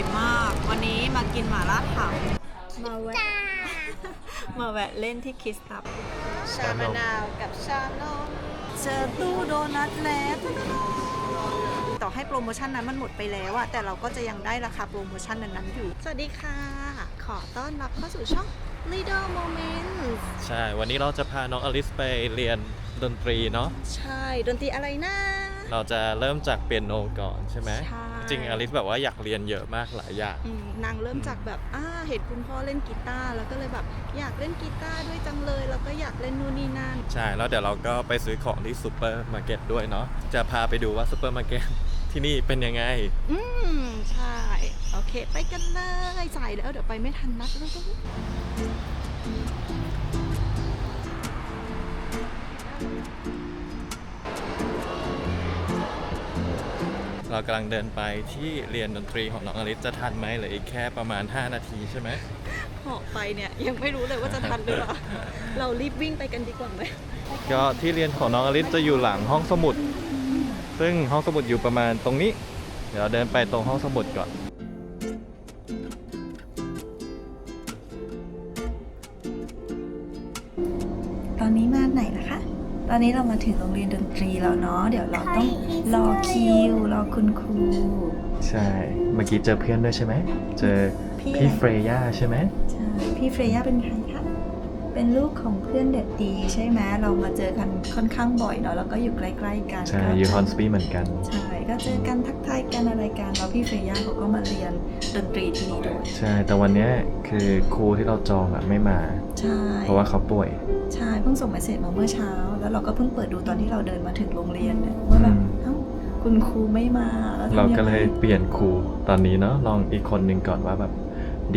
ญ่มาก วันนี้มากินหม่าล่าเผามาแวะจ้ามาแวะเล่นที่คิสตับ ชามะนาวกับชานมเจอตู้โดนัทแล้วต่อให้โปรโมชั่นนั้นมันหมดไปแล้วอะแต่เราก็จะยังได้ราคาโปรโมชั่นนั้นๆอยู่ สวัสดีค่ะ ขอต้อนรับเข้าสู่ช่อง Little Moments ใช่ วันนี้เราจะพาน้องอลิสไปเรียนดนตรีเนาะ ใช่ ดนตรีอะไรนะ เราจะเริ่มจากเปียโนก่อนใช่ไหมใช่ จริงอลิสแบบว่าอยากเรียนเยอะมากหลายอย่าง อืมนางเริ่มจากแบบอ่าเห็นคุณพ่อเล่นกีตาร์แล้วก็เลยแบบอยากเล่นกีตาร์ด้วยจังเลย แล้วก็อยากเล่นนู่นนี่นั่น ใช่ แล้วเดี๋ยวเราก็ไปซื้อของที่ซูเปอร์มาร์เก็ตด้วยเนาะจะพาไปดูว่าซูเปอร์มาร์เก็ตที่นี่เป็นยังไง อืมใช่ โอเค ไปกันเลยจ่ายแล้วเดี๋ยวไปไม่ทันนัดเลย เรากำลังเดินไปที่เรียนดนตรีของน้องอลิสจะทันไหมเหลืออีกแค่ประมาณ 5 นาทีใช่ไหมเหาะไปเนี่ยยังไม่รู้เลยว่าจะทันหรือเปล่า เรารีบวิ่งไปกันดีกว่าไหมก็ที่เรียนของน้องอลิสจะอยู่หลังห้องสมุด ซึ่งห้องสมุดอยู่ประมาณตรงนี้ เดี๋ยวเดินไปตรงห้องสมุดก่อน อนนี้เรามาถึงโรงเรียนดนตรีแล้วเนาะ เดี๋ยวเราต้องรอคิวรอคุณครู ใช่ เมื่อกี้เจอเพื่อนด้วยใช่ไหม เจอพี่พี่เฟรย่าใช่ไหม ใช่ พี่เฟรย่าเป็นใครคะ เป็นลูกของเพื่อนเด็ดดีใช่ไหมเรามาเจอกันค่อนข้างบ่อยเนาะแล้วก็อยู่ใกล้ๆกันใช่ก็อยู่ฮอนสปีเหมือนกัน ใช่ก็เจอกันทักทายกันอะไรกันแล้วพี่เฟรย่าเขาก็มาเรียนดนตรีที่นี่ด้วยใช่แต่วันเนี้ยคือครูที่เราจองอะไม่มาใช่เพราะว่าเขาป่วยใช่เพิ่งส่งเมสเซจมาเมื่อเช้า แล้วเราก็เพิ่งเปิดดูตอนที่เราเดินมาถึงโรงเรียนเนี่ยว่าแบบอืมเอ้าคุณครูไม่มาแล้วทำเรางไงก็เลยเปลี่ยนครูตอนนี้เนาะลองอีกคนหนึ่งก่อนว่าแบบ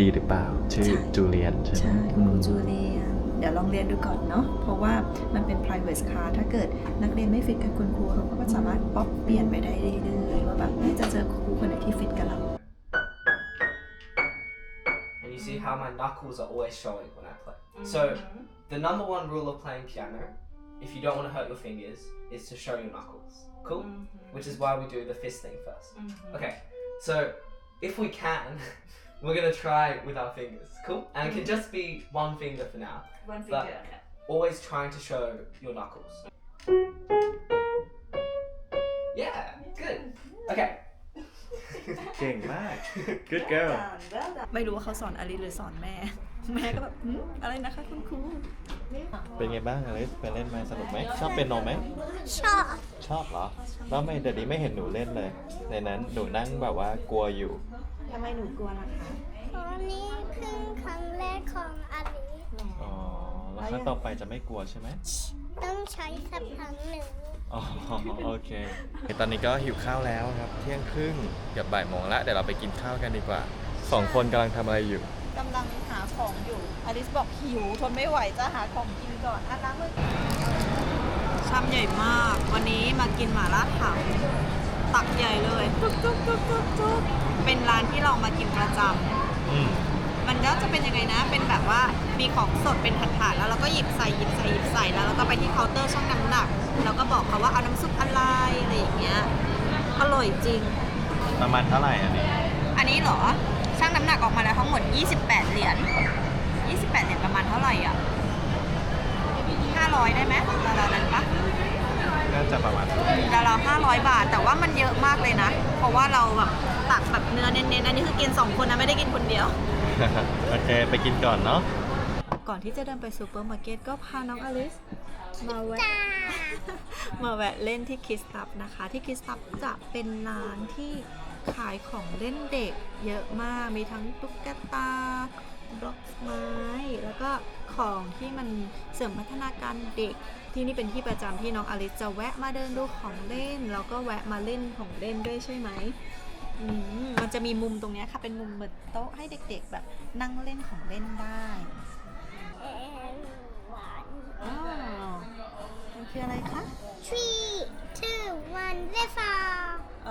ดีหรือเปล่า ชื่อใช่จูเลียนใช่ไหมใช่คุอืณครูมจูเลียน เดี๋ยวลองเรียนดูก่อนเนาะเพราะว่ามันเป็น private class ถ้าเกิดนักเรียนไม่ฟิตกับคุณครูเขาก็สามารถป๊อปเปลี่ยนไปได้เรื่อยๆว่าแบบเอ๊ะจะเจอครูคนไหนที่ฟิตกับเรา and you see how my knuckles are always showing when I play. So the number one rule of playing piano, if you don't want to hurt your fingers, is to show your knuckles. Cool? Which is why we do the fist thing 1st Okay, so if we can, we're gonna try with our fingers. Cool? And it can just be one finger for now. One But always trying to show your knuckles. Yeah, good. Okay. เก่งมาก good girl ไม่รู้ว่าเขาสอนอลิสหรือสอนแม่ แม่ก็แบบหืมอะไรนะคะคุณครู เป็นไงบ้างอลิสไปเล่นมาสนุกไหมชอบเป็นโนไหม ชอบชอบเหรอแล้วทำไม่เดี๋ยวนี้ไม่เห็นหนูเล่นเลย ในนั้นหนูนั่งแบบว่ากลัวอยู่ ทำไมหนูกลัวล่ะคะตอนนี้เพิ่งครั้งแรกของอลิสอ๋อแล้วครั้งต่อไปจะไม่กลัวใช่ไหมต้องใช้สักครั้งหนึ่งอ๋อโอเค ตอนนี้ก็หิวข้าวแล้วครับ เที่ยงครึ่งเกือบบ่ายโมงละเดี๋ยวเราไปกินข้าวกันดีกว่าสองคนกำลังทำอะไรอยู่กำลังหาของอยู่อลิสบอกหิวทนไม่ไหวจะหาของกินก่อนอะล้างมือชามใหญ่มาก วันนี้มากินหม่าล่าเผาตักใหญ่เลยจุ๊บจุ๊บจุ๊บจุ๊บจุ๊บ เป็นร้านที่เรามากินประจำอืมมันก็จะเป็นยังไงนะ เป็นแบบว่ามีของสดเป็นถาดๆแล้วเราก็หยิบใส่หยิบใส่หยิบใส่แล้วเราก็ไปที่เคาน์เตอร์ช่างน้ำหนักแล้วก็บอกเขาว่าเอาน้ำซุปอะไรอะไรอย่างเงี้ยอร่อยจริง ประมาณเท่าไหร่อันนี้อันนี้เหรอช่างน้ำหนักออกมาแล้วทั้งหมด 28 เหรียญ 28 เหรียญประมาณเท่าไหร่อะ 500 ได้ไหมราวๆนั้นปะน่าจะประมาณราวๆ500 บาท แต่ว่ามันเยอะมากเลยนะ เพราะว่าเราแบบ ตักแบบเนื้อเน้นๆ อันนี้คือกิน 2 คนนะไม่ได้กินคนเดียว โอเค ไปกินก่อนเนาะ ก่อนที่จะเดินไปซูเปอร์มาร์เก็ตก็พาน้องอลิสมาแวะจ้ามาแวะเล่นที่คิสตับนะคะ ที่คิสตับจะเป็นร้านที่ขายของเล่นเด็กเยอะมาก มีทั้งตุ๊กตาบล็อกไม้ แล้วก็ของที่มันเสริมพัฒนาการเด็ก ที่นี่เป็นที่ประจำที่น้องอลิสจะแวะมาเดินดูของเล่น แล้วก็แวะมาเล่นของเล่นด้วยใช่ไหม อืมมันจะมีมุมตรงเนี้ยค่ะ เป็นมุมเหมือนโต๊ะให้เด็กๆแบบนั่งเล่นของเล่นได้ and one อ้าวมันคืออะไรคะ three two one let's go เอ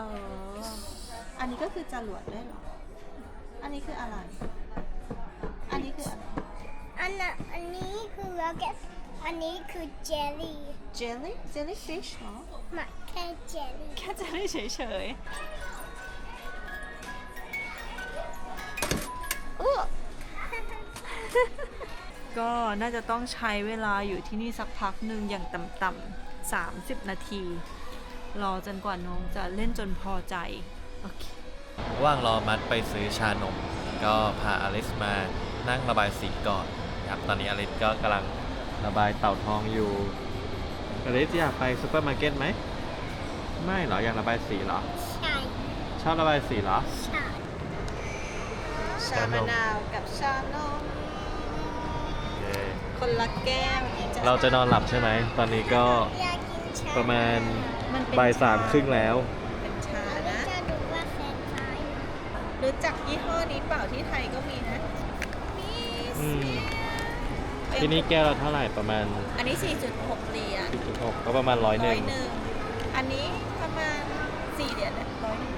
ออันนี้ก็คือจรวดด้วยเหรอ อันนี้คืออะไร อันนี้คืออะไร อันน่ะอันนี้คือ rocket อันนี้คือ jelly jelly jellyfish เหรอ หมักแค่ jelly แค่ jelly เฉย อ้วกก็น่าจะต้องใช้เวลาอยู่ที่นี่สักพักหนึ่งอย่างต่ำๆ30 นาที รอจนกว่าน้องจะเล่นจนพอใจ โอเค ว่างรอมัดไปซื้อชานม ก็พาอลิสมานั่งระบายสีก่อนครับตอนนี้อลิสก็กำลังระบายเต่าทองอยู่อลิสอยากไปซูเปอร์มาร์เก็ตไหม ไม่เหรออยากระบายสีเหรอ ใช่ ชอบระบายสีเหรอ ใช่ ชามะนาวกับชานมคนละแก้วเราจะนอนหลับใช่ไหม ตอนนี้ก็อยากกินชาประมาณมันเป็นบ่ายสามชครึ่งแล้ว เป็นชานะ จะดูว่าแฟนไฟรู้จักยี่ห้อนี้เปล่าที่ไทยก็มีนะอืม ที่นี่แก้วละเท่าไหร่ประมาณอันนี้ 4.6เหรียญ10.6ก็ประมาณร้อยหร้นึ่องยหนึ่งอันนี้ประมาณ4เหรียญนะร้อยหนึ่ง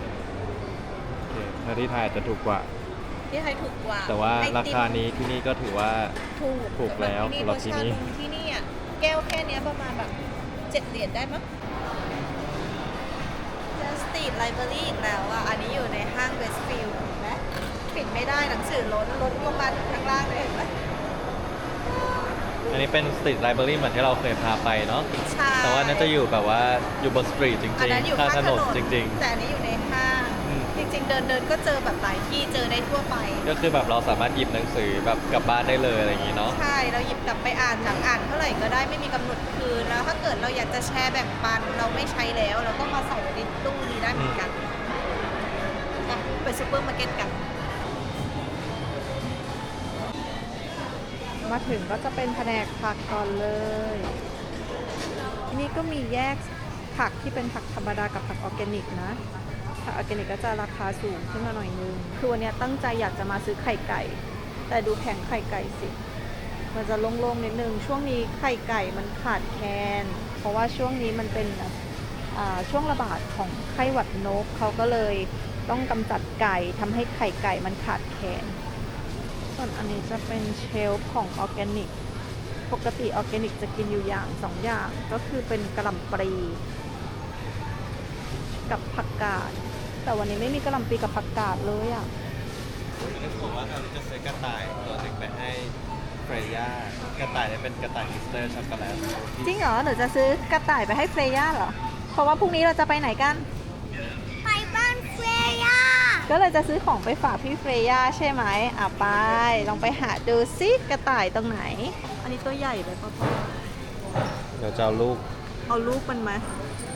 โอเคถ้าที่ไทยอาจจะถูกกว่า ที่ไทยถูกกว่าแต่ว่าไอราติมคานี้ที่นี่ก็ถือว่า ถูกถูกแล้วสำสำหรับที่นี่ รสชาติที่นี่อะแก้วแค่เนี้ยประมาณแบบเจ็ดเหรียญได้มั้งเจอสตรีทไลบรารีอีกแล้วอะ อันนี้อยู่ในห้างเวสต์ฟิลด์เห็นไหมปิดไม่ได้หนังสือล้นล้นลงมาถึงข้างล่างเลยเห็นไหมอันนี้เป็นสตรีทไลบรารีเหมือนที่เราเคยพาไปเนาะ ใช่แต่ว่านั้นจะอยู่แบบว่าอยู่บนสตรีทจอันริงนั้นอยู่ๆข้างข้างถถนนนนจริง แต่อันนี้อยู่ในห้างอืมจ ริง ๆ เดินเดินก็เจอแบบหลายที่เจอได้ทั่วไปๆก็คือแบบเราสามารถหยิบหนังสือแบบกลับบ้านได้เลยอะไรอย่างงี้เนาะ ใช่เราหยิบกลับไปอ่านหนังอ่านเท่าไหร่ก็ได้ไม่มีกำหนดคืนแล้วถ้าเกิดเราอยากจะแชร์แบ่งปันเราไม่ใช้แล้ว เราก็มาใส่ไว้ในตู้นี้ได้เหมือนกันอะไปซูเปอร์มาร์เก็ตกัน มาถึงก็จะเป็นแผนกผักก่อนเลยที่นี่ก็มีแยกผักที่เป็นผักธรรมดากับผักออร์แกนิกนะ ผักออร์แกนิกก็จะราคาสูงขึ้นมาหน่อยนึงคือวันนี้ตั้งใจอยากจะมาซื้อไข่ไก่ แต่ดูแผงไข่ไก่สิมันจะโล่งๆนิดนึงช่วงนี้ไข่ไก่มันขาดแคลนเพราะว่าช่วงนี้มันเป็นช่วงระบาดของไข้หวัดนกเขาก็เลยต้องกำจัดไก่ทำให้ไข่ไก่มันขาดแคลนส่วนอันนี้จะเป็นเชลฟ์ของออร์แกนิก ปกติออร์แกนิกจะกินอยู่อย่างสองอย่างก็คือเป็นกระหล่ำปลีกับผักกาด แต่วันนี้ไม่มีกระหล่ำปลีกับผักกาดเลยอะนึกผมว่าเราจะซื้อกระต่ายตัวหนึ่งไปให้เฟรย่ากระต่ายเนี่ยเป็นกระต่ายฮิสเตอร์ช็อกโกแลตจริงเหรอหนูจะซื้อกระต่ายไปให้เฟรย่าเหรอเพราะว่าพรุ่งนี้เราจะไปไหนกัน ไปบ้านเฟรย่าก็เลยจะซื้อของไปฝากพี่เฟรย่าใช่ไหมอะไปลองไปหาดูซิกระต่ายตรงไหน อันนี้ตัวใหญ่เลยพ่อเดี๋ยวจะเอาลูกเอาลูกมันไหม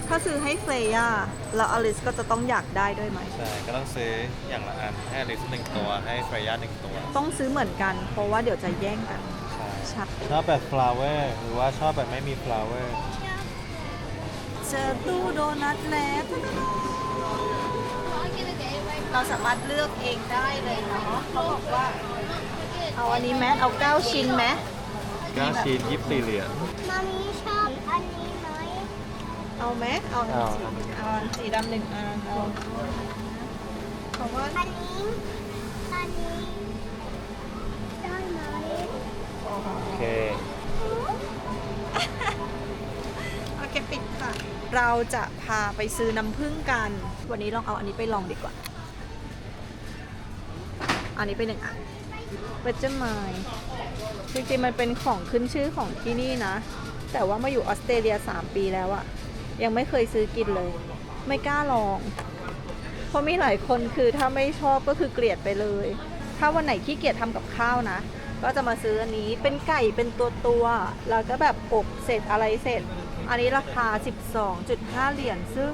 ถ้าซื้อให้เฟรย่าแล้วอลิสก็จะต้องอยากได้ด้วยไหม ใช่ก็ต้องซื้ออย่างละอันให้อลิสหนึ่งตัวให้เฟรย่าหนึ่งตัวต้องซื้อเหมือนกัน เพราะว่าเดี๋ยวจะแย่งกันใช่ชัดชอบแบบ flower หรือว่าชอบแบบไม่มี flower เจอตู้โดนัทแล้วเราสามารถเลือกเองได้เลยเนาะเขาบอกว่า เอาอันนี้ไหมเอาเก้าชิ้นไหมก้าชิ้นยี่สิบสี่เหรียญ มามีชอบอันนี้ไหม เอาไหมเอาอันเอา สีเอาอันสีดำหนึ่งอันเอาเพราะว่าอันนี้อันนี้ได้ไหมโอเค โอเคปิดค่ะ เราจะพาไปซื้อน้ำผึ้งกัน วันนี้ลองเอาอันนี้ไปลองดีกว่า อันนี้เป็นหนึ่งอันเวจเจอร์ไมจริงๆมันเป็นของขึ้นชื่อของที่นี่นะ แต่ว่ามาอยู่ออสเตรเลีย 3 ปีแล้วอะ ยังไม่เคยซื้อกินเลย ไม่กล้าลอง เพราะมีหลายคนคือถ้าไม่ชอบก็คือเกลียดไปเลย ถ้าวันไหนขี้เกียจทำกับข้าวนะ ก็จะมาซื้ออันนี้เป็นไก่เป็นตัวตัวแล้วก็แบบอบเสร็จอะไรเสร็จ อันนี้ราคา 12.5 เหรียญซึ่ง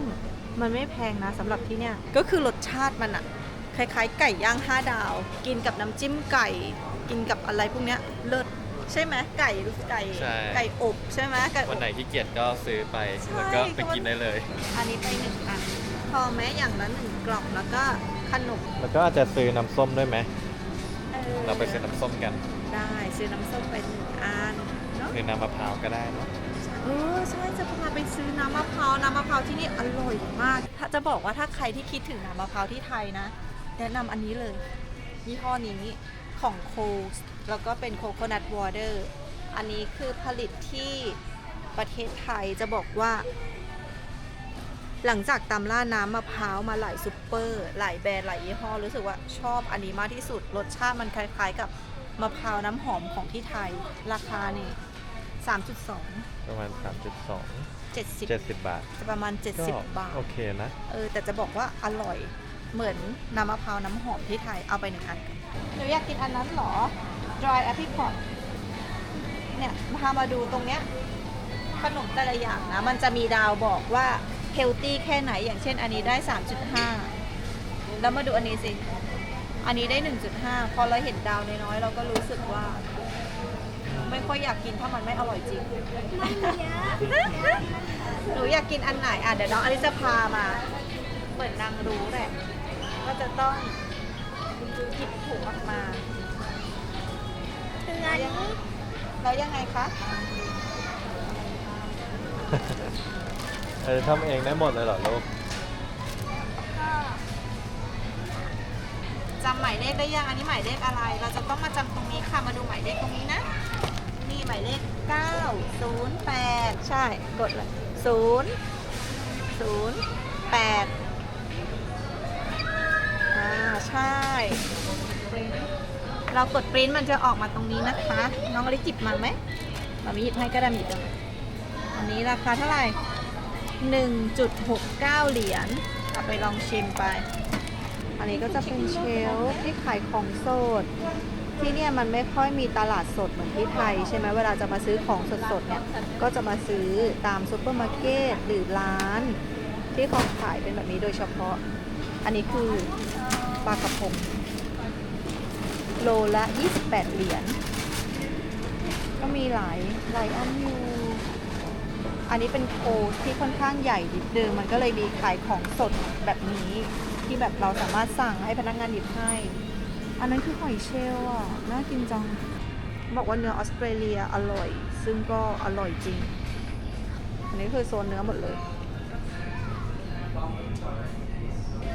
มันไม่แพงนะสำหรับที่เนี่ยก็คือรสชาติมันอะคล้ายๆ ไก่ย่าง 5 ดาว กินกับน้ำจิ้มไก่ กินกับอะไรพวกเนี้ยเลิศ ใช่ไหมไก่ไก่ใช่ ไก่อบใช่ไหมไก่อบ วันไหนขี้เกียจก็ซื้อไปใช่ แล้วก็ไปกินได้เลย อันนี้ไปหนึ่งอันพอแม้อย่างละหนึ่งกล่องแล้วก็ขนมแล้วก็อาจจะซื้อน้ำส้มด้วยไหมออเราไปซื้อน้ำส้มกันได้ซื้อน้ำส้มไปหนึ่งอันเนาะ หรือน้ำมะพร้าวก็ได้เนอะเออใช่จะพาไปซื้อน้ำมะพร้าวน้ำมะพร้าวที่นี่อร่อยมากถ้าจะบอกว่าถ้าใครที่คิดถึงน้ำมะพร้าวที่ไทยนะ แนะนำอันนี้เลยยี่ห้อนี้ของโคส แล้วก็เป็นโคโคนัทวอเตอร์อันนี้คือผลิตที่ประเทศไทยจะบอกว่า หลังจากตามล่าน้ำมะพร้าวมาหลายซุปเปอร์หลายแบรนด์หลายยี่ห้อรู้สึกว่าชอบอันนี้มากที่สุด รสชาติมันคล้ายๆกับมะพร้าวน้ำหอมของที่ไทย ราคานี่3.2 ประมาณ 3.2 70 70 บาทจะประมาณ ก็70 บาท โอเคนะ เออแต่จะบอกว่าอร่อยเหมือนน้ำมะพร้าวน้ำหอมที่ไทยเอาไปหนึ่งอันหนูอยากกินอันนั้นเหรอ dry apricot เนี่ยพามาดูตรงเนี้ยขนมแต่ละอย่างนะ มันจะมีดาวบอกว่าเฮลตี้แค่ไหนอย่างเช่นอันนี้ได้ 3.5 แล้วมาดูอันนี้สิ อันนี้ได้ 1.5 พอเราเห็นดาวน้อยๆ เราก็รู้สึกว่า ไม่ค่อยอยากกินถ้ามันไม่อร่อยจริง หนูอยากกินอันไหน อะ เดี๋ยวน้องอลิซาพามาเหมือนนางรู้แหละว่าจะต้องหยิบถุงออกมาคื ออันนี้แล้วยังไงคะเออทำเองได้หมดเลยเหรอลูกก็จำหมายเลขได้ยัง อันนี้หมายเลขอะไร เราจะต้องมาจำตรงนี้ค่ะ มาดูหมายเลขตรงนี้นะ นี่หมายเลข 908 ใช่ กดเลย0 0 8อ่า ใช่ เรากดปริ้นมันจะออกมาตรงนี้นะคะ น้องอลิจิบมาไหมมามีหยิบให้ก็ได้มีจังอันนี้ราคาเท่าไหร่1.69 เหรียญเอาไปลองชิมไป อันนี้ก็จะเป็นเชลฟ์ที่ขายของสด ที่เนี่ยมันไม่ค่อยมีตลาดสดเหมือนที่ไทย ใช่ไหมเวลาจะมาซื้อของสดๆเนี่ย ก็จะมาซื้อตามซูเปอร์มาร์เก็ตหรือร้าน ที่เขาขายเป็นแบบนี้โดยเฉพาะ อันนี้คือปลากระพง โลละ 28 เหรียญ ก็มีหลายหลายอันอยู่ อันนี้เป็นโคที่ค่อนข้างใหญ่นิดนึงมันก็เลยมีขายของสดแบบนี้ ที่แบบเราสามารถสั่งให้พนักงานหยิบให้ อันนั้นคือหอยเชลล์อะ น่ากินจัง บอกว่าเนื้อออสเตรเลียอร่อย ซึ่งก็อร่อยจริง อันนี้คือโซนเนื้อหมดเลย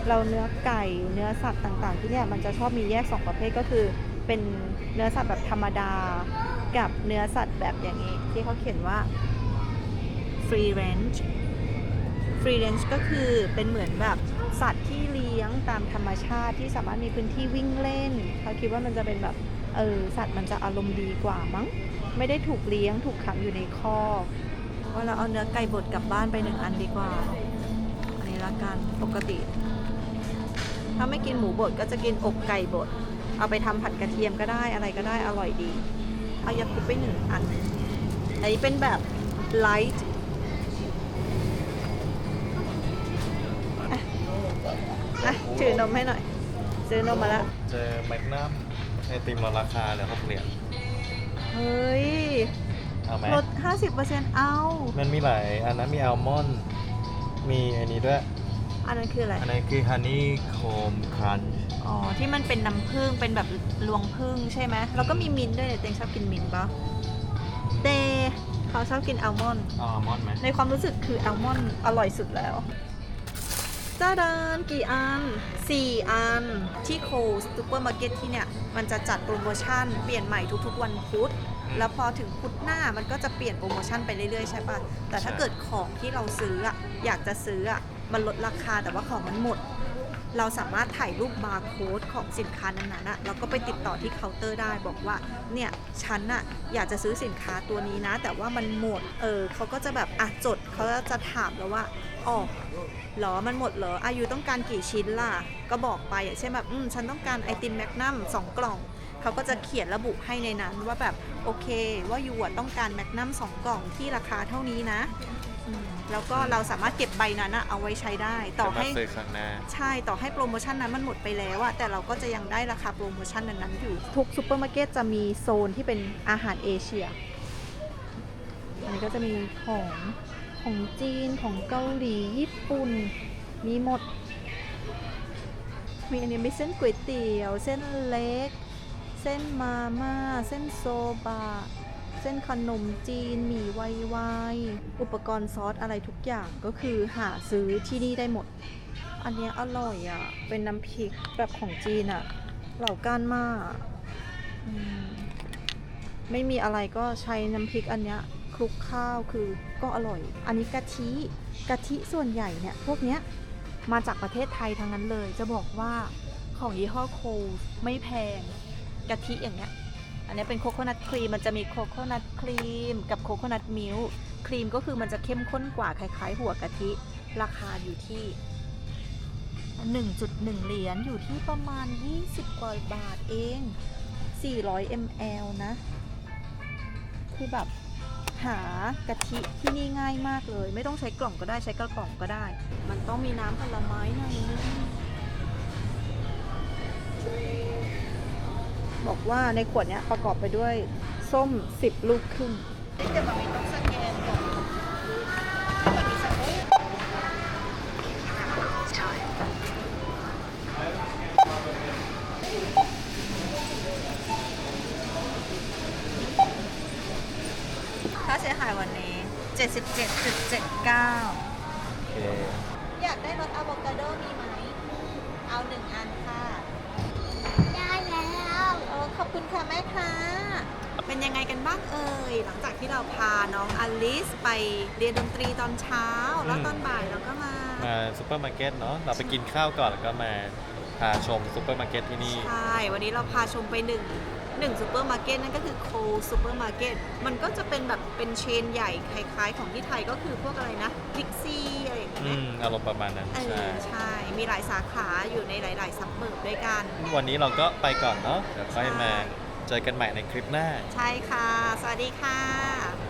เราเนื้อไก่เนื้อสัตว์ต่างๆ ที่เนี่ยมันจะชอบมีแยกสองประเภทก็คือ เป็นเนื้อสัตว์แบบธรรมดา กับเนื้อสัตว์แบบอย่างนี้ ที่เขาเขียนว่า free range free range ก็คือเป็นเหมือนแบบสัตว์ที่เลี้ยงตามธรรมชาติที่สามารถมีพื้นที่วิ่งเล่นเขาคิดว่ามันจะเป็นแบบเออสัตว์มันจะอารมณ์ดีกว่ามั้ง ไม่ได้ถูกเลี้ยงถูกขังอยู่ในคอกว่าเราเอาเนื้อไก่บดกลับบ้านไปหนึ่งอันดีกว่า อันนี้ละกันปกติ ถ้าไม่กินหมูบดก็จะกินอกไก่บด เอาไปทำผัดกระเทียมก็ได้อะไรก็ได้อร่อยดี เอายาคุปไปหนึ่งอัน อันนี้เป็นแบบ light อะอะถือนมให้หน่อย ซื้อนมมาแล้ว เจอแมกนัมไอติมลดราคาเหลือ6เหรียญเฮ้ยเอาไหมลด50%เอา มันมีหลายอันนั้นมีอัลมอนด์มีอันนี้ด้วย อันนั้นคืออะไร อันนี้คือฮันนี่โคมครันช์อ๋อ ที่มันเป็นน้ำผึ้งเป็นแบบรวงผึ้งใช่ไหมแล้วก็มีมินท์ด้วยเนี่ยเตงชอบกินมินท์ปะเตเขาชอบกินอัลมอนด์เอาอัลมอนด์ไหมในความรู้สึกคืออัลมอนด์อร่อยสุดแล้วจ้าดานกี่อัน 4 อัน ที่โคสซูเปอร์มาร์เก็ตที่เนี่ย มันจะจัดโปรโมชั่นเปลี่ยนใหม่ทุกๆวันพุธ แล้วพอถึงพุธหน้ามันก็จะเปลี่ยนโปรโมชั่นไปเรื่อยๆใช่ปะแต่ถ้าเกิดของที่เราซื้ออะอยากจะซื้ออะ มันลดราคาแต่ว่าของมันหมด เราสามารถถ่ายรูปบาร์โค้ดของสินค้านั้นๆอะแล้วก็ไปติดต่อที่เคาน์เตอร์ได้บอกว่าเนี่ยฉันอะอยากจะซื้อสินค้าตัวนี้นะ แต่ว่ามันหมดเออเขาก็จะแบบอะจดเขาจะถามแล้วว่าอ๋อหรอ มันหมดเหรอ อายุต้องการกี่ชิ้นล่ะ ก็บอกไปอย่างเช่นแบบ อืม ฉันต้องการไอติมแมกนัมสองกล่อง เขาก็จะเขียนระบุให้ในนั้นว่าแบบ โอเค ว่ายูต้องการแมกนัมสองกล่องที่ราคาเท่านี้นะ อืมแล้วก็เราสามารถเก็บใบนั้นอะเอาไว้ใช้ได้ ต่อจะมาให้ซื้อครั้งหน้า ใช่ต่อให้โปรโมชั่นนั้นมันหมดไปแล้วอะแต่เราก็จะยังได้ราคาโปรโมชั่นนั้นๆอยู่ ทุกซูเปอร์มาร์เก็ตจะมีโซนที่เป็นอาหารเอเชีย อันนี้ก็จะมีของของจีนของเกาหลีญี่ปุ่น มีหมด มีอันนี้มีเส้นก๋วยเตี๋ยว เส้นเล็ก เส้นมาม่า เส้นโซบะ เส้นขนมจีนหมี่ไวไวอุปกรณ์ซอสอะไรทุกอย่างก็คือหาซื้อที่นี่ได้หมด อันเนี้ยอร่อยอะ เป็นน้ำพริกแบบของจีนอะ เหล่าก้านมากมไม่มีอะไรก็ใช้น้ำพริกอันเนี้ยลุกข้าวคือก็อร่อย อันนี้กะทิกะทิส่วนใหญ่เนี่ยพวกเนี้ยมาจากประเทศไทยทั้งนั้นเลย จะบอกว่าของยี่ห้อโคลไม่แพงกะทิอย่างเงี้ย อันนี้เป็นโคโคนัทครีมมันจะมีโคโคนัทครีมกับโคโคนัทมิลค์ครีมก็คือมันจะเข้มข้นกว่าคล้ายๆ หัวกะทิ ราคาอยู่ที่ 1.1 เหรียญอยู่ที่ประมาณ 20กว่าบาทเอง 400 ml นะ คือแบบหากะทิที่นี่ง่ายมากเลย ไม่ต้องใช้กล่องก็ได้ใช้กระป๋องก็ได้ มันต้องมีน้ำผลไม้หน่อยนึง บอกว่าในขวดเนี้ยประกอบไปด้วยส้ม 10 ลูกครึ่งเดี๋ยวมันมีต้องสแกนก่อนมันมีสแกนค่าเสียหายวันนี้ 77.79โอเคอยากได้รสอะโวคาโดมีไหม เอาหนึ่ง คุณค่ะแม่ค้าเป็นยังไงกันบ้างเอ่ยหลังจากที่เราพาน้องอลิสไปเรียนดนตรีตอนเช้า แล้วตอนบ่ายเราก็มา มาซูเปอร์มาร์เก็ตเนาะเราไปกินข้าวก่อนแล้วก็มา พาชมซูเปอร์มาร์เก็ตที่นี่ ใช่ วันนี้เราพาชมไปหนึ่งหนึ่งซูเปอร์มาร์เก็ตนั่นก็คือโคซูเปอร์มาร์เก็ต มันก็จะเป็นแบบเป็นเชนใหญ่คล้ายๆ ของที่ไทยก็คือพวกอะไรนะพิกซี่อะไรอย่างอืเงี้ยมอารมณ์ประมาณนั้น เอใช่ อใช่ มีหลายสาขาอยู่ในหลายๆซับเบิร์บด้วยกัน วันนี้เราก็ไปก่อนเนาะเดี๋ยวค่อยมาเจอกันใหม่ในคลิปหน้า ใช่ค่ะ สวัสดีค่ะค